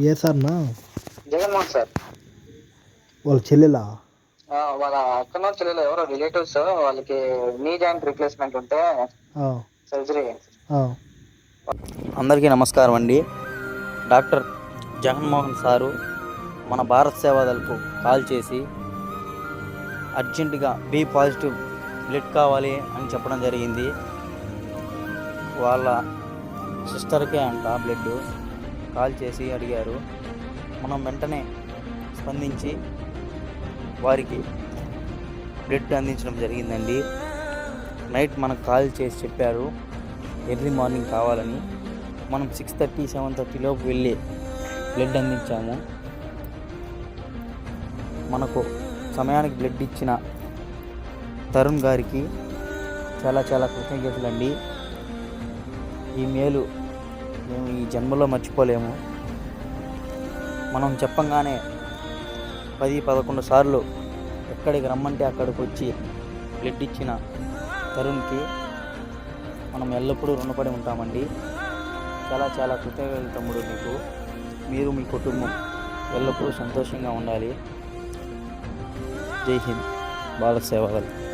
ఏ సార్నా Jaganmohan sir. వాళ్ళ చెల్లెలా? ఆ, వాళ్ళ అక్కనో చెల్లెలు ఎవరో రిలేటివ్స్ వాళ్ళకి నీ జాయింట్ రీప్లేస్మెంట్ ఉంటే ఆ, సర్జరీ అందరికీ నమస్కారం అండి. డాక్టర్ జగన్మోహన్ సారు మన భారత్ సేవాదళకు కాల్ చేసి అర్జెంటుగా బి పాజిటివ్ బ్లడ్ కావాలి అని చెప్పడం జరిగింది. వాళ్ళ సిస్టర్కే అంట బ్లడ్. కాల్ చేసి అడిగారు. మనం వెంటనే స్పందించి వారికి బ్లడ్ అందించడం జరిగిందండి. నైట్ మనకు కాల్ చేసి చెప్పారు. ఎర్లీ మార్నింగ్ కావాలని. మనం సిక్స్ థర్టీ సెవెన్ థర్టీలోపు వెళ్ళి బ్లడ్ అందించాము. మనకు సమయానికి బ్లడ్ ఇచ్చిన తరుణ్ గారికి చాలా చాలా కృతజ్ఞతలండి. ఈ మేలు మేము ఈ జన్మలో మర్చిపోలేము. మనం చెప్పంగానే పది పదకొండు సార్లు ఎక్కడికి రమ్మంటే అక్కడికి వచ్చి బ్లడ్ ఇచ్చిన తరుణ్కి మనం ఎల్లప్పుడూ రుణపడి ఉంటామండి. చాలా చాలా కృతజ్ఞతలు తమ్ముడు మీకు మీరు మీ కుటుంబం ఎల్లప్పుడూ సంతోషంగా ఉండాలి. జై హింద్. బాల సేవలు